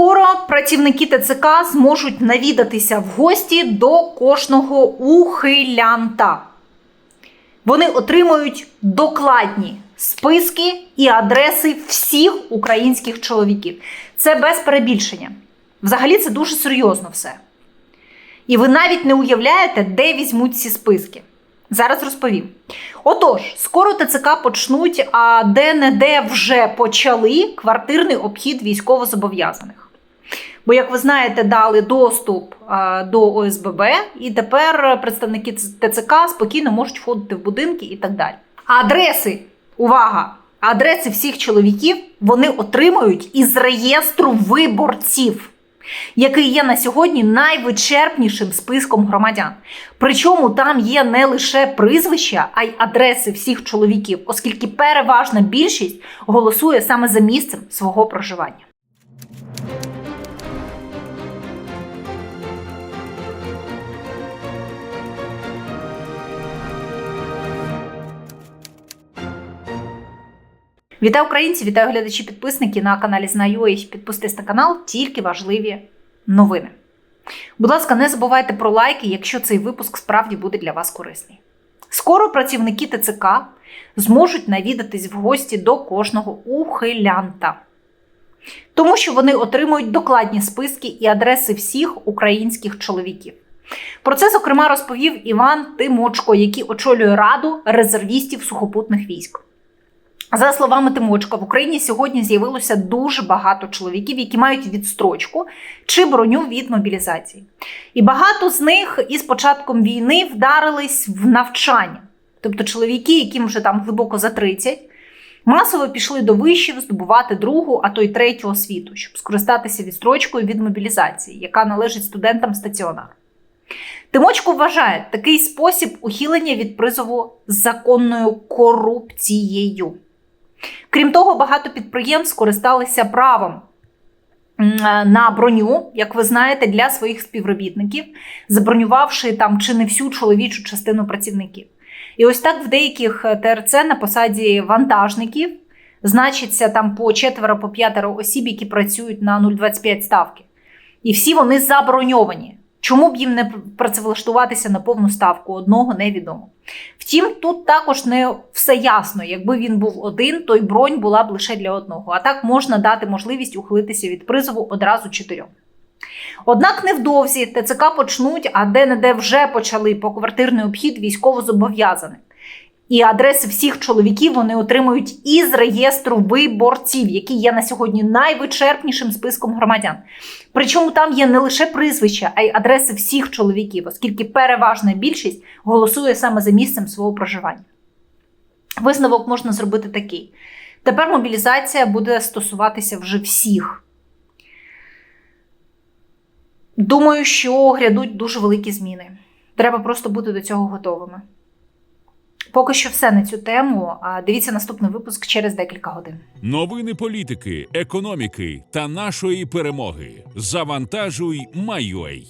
Скоро працівники ТЦК зможуть навідатися в гості до кожного ухилянта. Вони отримують докладні списки і адреси всіх українських чоловіків. Це без перебільшення. Взагалі це дуже серйозно все. І ви навіть не уявляєте, де візьмуть ці списки. Зараз розповім. Отож, скоро ТЦК почнуть, а де-не-де вже почали квартирний обхід військовозобов'язаних. Бо, як ви знаєте, дали доступ до ОСББ, і тепер представники ТЦК спокійно можуть входити в будинки і так далі. А адреси, увага! Адреси всіх чоловіків вони отримують із реєстру виборців, який є на сьогодні найвичерпнішим списком громадян. Причому там є не лише прізвища, а й адреси всіх чоловіків, оскільки переважна більшість голосує саме за місцем свого проживання. Вітаю українці, вітаю глядачі, підписники на каналі Знаю. Підписуйтесь на канал, тільки важливі новини. Будь ласка, не забувайте про лайки, якщо цей випуск справді буде для вас корисний. Скоро працівники ТЦК зможуть навідатись в гості до кожного ухилянта, тому що вони отримують докладні списки і адреси всіх українських чоловіків. Про це, зокрема, розповів Іван Тимочко, який очолює раду резервістів сухопутних військ. За словами Тимочка, в Україні сьогодні з'явилося дуже багато чоловіків, які мають відстрочку чи броню від мобілізації. І багато з них із початком війни вдарились в навчання. Тобто чоловіки, яким вже там глибоко за 30, масово пішли до вишів здобувати другу, а то й третю освіту, щоб скористатися відстрочкою від мобілізації, яка належить студентам стаціонару. Тимочко вважає такий спосіб ухилення від призову законною корупцією. Крім того, багато підприємств скористалися правом на броню, як ви знаєте, для своїх співробітників, забронювавши там чи не всю чоловічу частину працівників. І ось так в деяких ТРЦ на посаді вантажників значиться там по четверо, по п'ятеро осіб, які працюють на 0,25 ставки. І всі вони заброньовані. Чому б їм не працевлаштуватися на повну ставку? Одного невідомо. Втім, тут також не все ясно. Якби він був один, то й бронь була б лише для одного. А так можна дати можливість ухилитися від призову одразу чотирьом. Однак невдовзі ТЦК почнуть, а де-не-де вже почали поквартирний обхід військовозобов'язаних. І адреси всіх чоловіків вони отримують із реєстру виборців, який є на сьогодні найвичерпнішим списком громадян. Причому там є не лише прізвища, а й адреси всіх чоловіків, оскільки переважна більшість голосує саме за місцем свого проживання. Висновок можна зробити такий: тепер мобілізація буде стосуватися вже всіх. Думаю, що грядуть дуже великі зміни. Треба просто бути до цього готовими. Поки що все на цю тему. Дивіться наступний випуск через декілька годин. Новини політики, економіки та нашої перемоги. Завантажуй, Майой.